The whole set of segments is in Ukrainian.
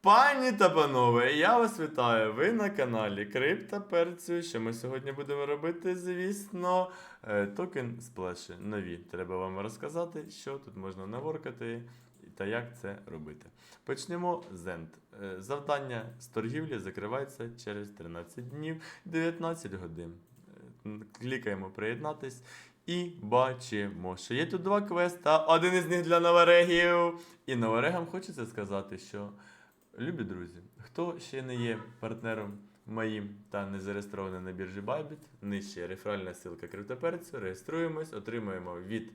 Пані та панове, я вас вітаю. Ви на каналі Крипта Перцю. Що ми сьогодні будемо робити, звісно, е, токен сплеші нові. Треба вам розказати, що тут можна наворкати та як це робити. Почнемо з End. Е, Завдання з торгівлі закривається через 13 днів 19 годин. Е, Клікаємо приєднатись. І бачимо, що є тут два квеста, один із них для новорегів. І новорегам хочеться сказати, що Любі друзі, хто ще не є партнером моїм та не зареєстрований на біржі Bybit, нижче реферальна ссылка криптоперцю, реєструємось, отримуємо від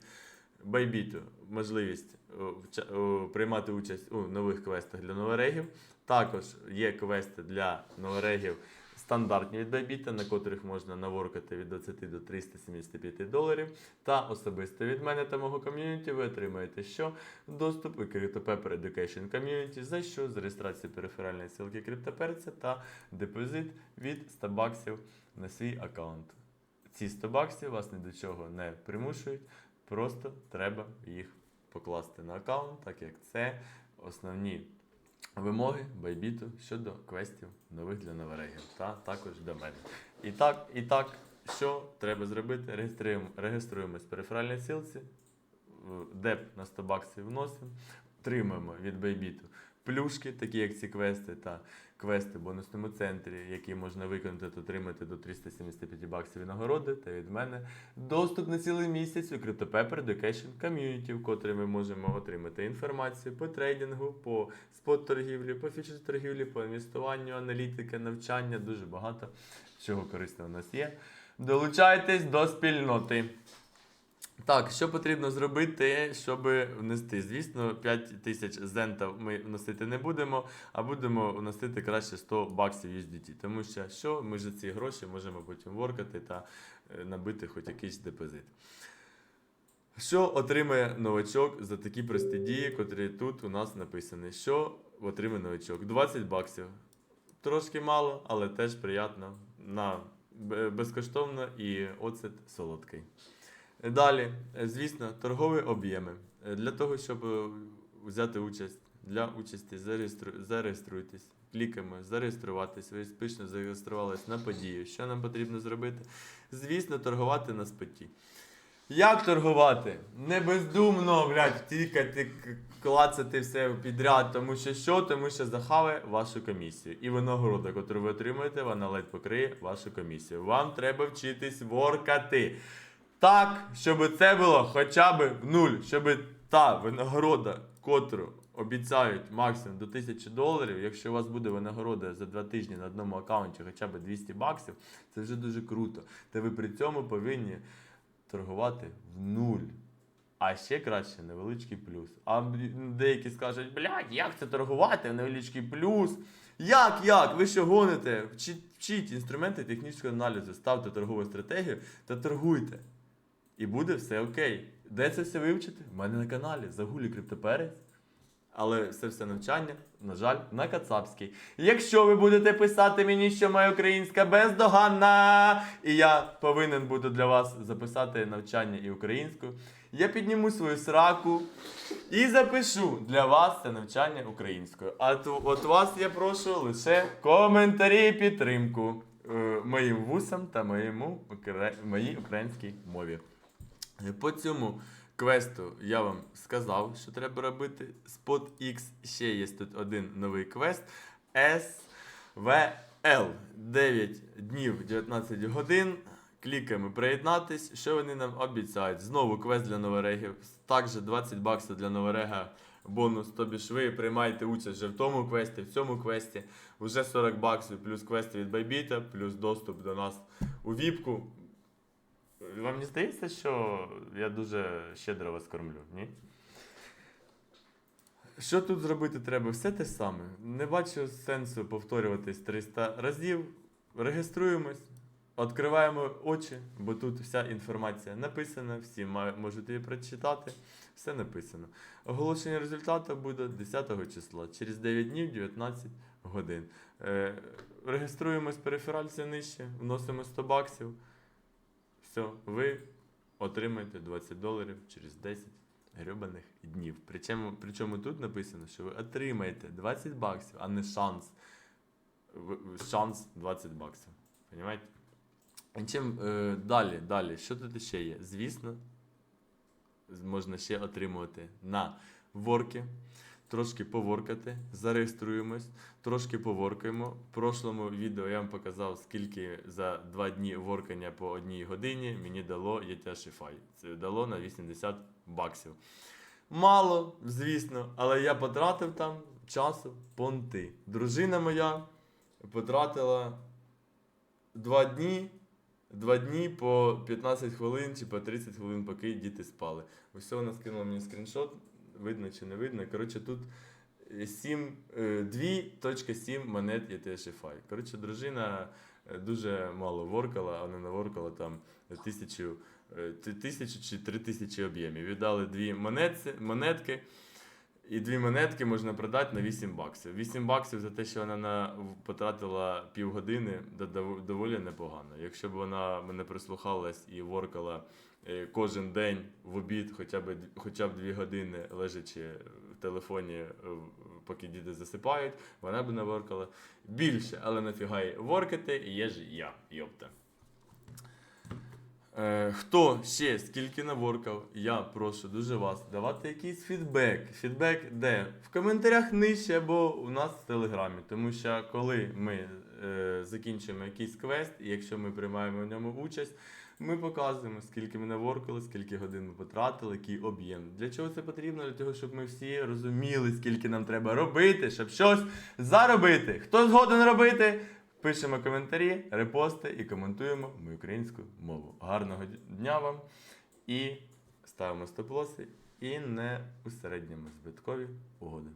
Bybit можливість вча- о, приймати участь у нових квестах для новорегів. Також є квести для новорегів стандартні від на котрих можна наворкати від 20 до 375 доларів. Та особисто від мене та мого ком'юніті ви отримаєте що? Доступ у CryptoPepper Education Community, за що з реєстрації периферальної ссылки криптоперця та депозит від 100 баксів на свій аккаунт. Ці 100 баксів вас ні до чого не примушують, просто треба їх покласти на аккаунт, так як це основні вимоги байбіту щодо квестів нових для новорегів та також до мене. І так, і так, що треба зробити? Реєструємо, реєструємось в периферальній ссылці, деп на 100 баксів вносимо, отримуємо від байбіту плюшки, такі як ці квести та квести в бонусному центрі, які можна виконати та отримати до 375 баксів нагороди, та від мене доступ на цілий місяць у CryptoPepper Education Community, в котрій ми можемо отримати інформацію по трейдингу, по спот-торгівлі, по фічер торгівлі, по інвестуванню, аналітики, навчання, дуже багато чого корисного у нас є. Долучайтесь до спільноти. Так, що потрібно зробити, щоб внести? Звісно, 5 тисяч зентів ми вносити не будемо, а будемо вносити краще 100 баксів USDT. Тому що що ми за ці гроші можемо потім воркати та е, набити хоч якийсь депозит. Що отримає новачок за такі прості дії, котрі тут у нас написані? Що отримає новачок? 20 баксів. Трошки мало, але теж приємно. На безкоштовно і оцет солодкий. Далі, е, звісно, торгові об'єми. Е, Для того, щоб е, взяти участь, для участі зареєстру... зареєструйтесь, клікаємо зареєструватись. Ви успішно зареєструвались на подію. Що нам потрібно зробити? Звісно, торгувати на споті. Як торгувати? Не бездумно, блядь, тікати, клацати все підряд, тому що що? Тому що захаває вашу комісію. І винагорода, яку ви отримуєте, вона ледь покриє вашу комісію. Вам треба вчитись воркати. Так, щоб це було хоча б в нуль, щоб та винагорода, котру обіцяють максимум до 1000 доларів, якщо у вас буде винагорода за два тижні на одному аккаунті хоча б 200 баксів, це вже дуже круто. Та ви при цьому повинні торгувати в нуль. А ще краще невеличкий плюс. А деякі скажуть, блядь, як це торгувати невеличкий плюс? Як, як? Ви що гоните? Вчіть інструменти технічного аналізу, ставте торгову стратегію та торгуйте. І буде все окей. Де це все вивчити? У мене на каналі Загулі Криптоперець. Але це все навчання, на жаль, на Кацапській. Якщо ви будете писати мені, що моя українська бездоганна, і я повинен буду для вас записати навчання і українською, я підніму свою сраку і запишу для вас це навчання українською. А то от вас я прошу лише коментарі і підтримку е, моїм вусам та моєму моїй українській мові. По цьому квесту я вам сказав, що треба робити. Spot X ще є тут один новий квест. SVL 9 днів 19 годин. Клікаємо приєднатись. Що вони нам обіцяють? Знову квест для новорегів. Також 20 баксів для новорега. Бонус, тобі ж ви приймаєте участь вже в тому квесті, в цьому квесті. Вже 40 баксів, плюс квести від Байбіта, плюс доступ до нас у віпку. Вам не здається, що я дуже щедро вас кормлю, ні? Що тут зробити треба? Все те саме. Не бачу сенсу повторюватись 300 разів. Реєструємось, відкриваємо очі, бо тут вся інформація написана, всі можуть її прочитати. Все написано. Оголошення результату буде 10 числа, через 9 днів 19 годин. Е, реєструємось периферальця нижче, вносимо 100 баксів. Все, ви отримаєте 20 доларів через 10 гребаних днів. Причому, причому тут написано, що ви отримаєте 20 баксів, а не шанс. Шанс 20 баксів. Понимаєте? Чим е, далі, далі, що тут ще є? Звісно, можна ще отримувати на ворки, трошки поворкати, зареєструємось, трошки поворкаємо. В прошлому відео я вам показав, скільки за 2 дні воркання по одній годині мені дало Shify. Це дало на 80 баксів. Мало, звісно, але я потратив там часу понти. Дружина моя потратила 2 дні. Два дні по 15 хвилин чи по 30 хвилин, поки діти спали. Ось вона скинула мені скріншот, видно чи не видно. Коротше, тут е, 7, е, 2.7 монет ETH Коротше, дружина е, дуже мало воркала, вона наворкала там тисячу, е, тисячу чи три тисячі об'ємів. Віддали дві монетки. І дві монетки можна продати на 8 баксів. 8 баксів за те, що вона на, потратила півгодини, до- доволі непогано. Якщо б вона мене прислухалась і воркала е, кожен день в обід, хоча б, хоча б 2 години лежачи в телефоні, е, поки діти засипають, вона б наворкала більше. Але нафіга їй воркати, є ж я, йопта. Е, хто ще скільки наворкав, я прошу дуже вас давати якийсь фідбек. Фідбек де? В коментарях нижче або у нас в телеграмі. Тому що коли ми е, закінчуємо якийсь квест, і якщо ми приймаємо в ньому участь, ми показуємо, скільки ми наворкали, скільки годин ми потратили, який об'єм. Для чого це потрібно? Для того, щоб ми всі розуміли, скільки нам треба робити, щоб щось заробити. Хто згоден робити? Пишемо коментарі, репости і коментуємо мою українську мову. Гарного дня вам і ставимо стоп-лоси і не у середньому збиткові угоди.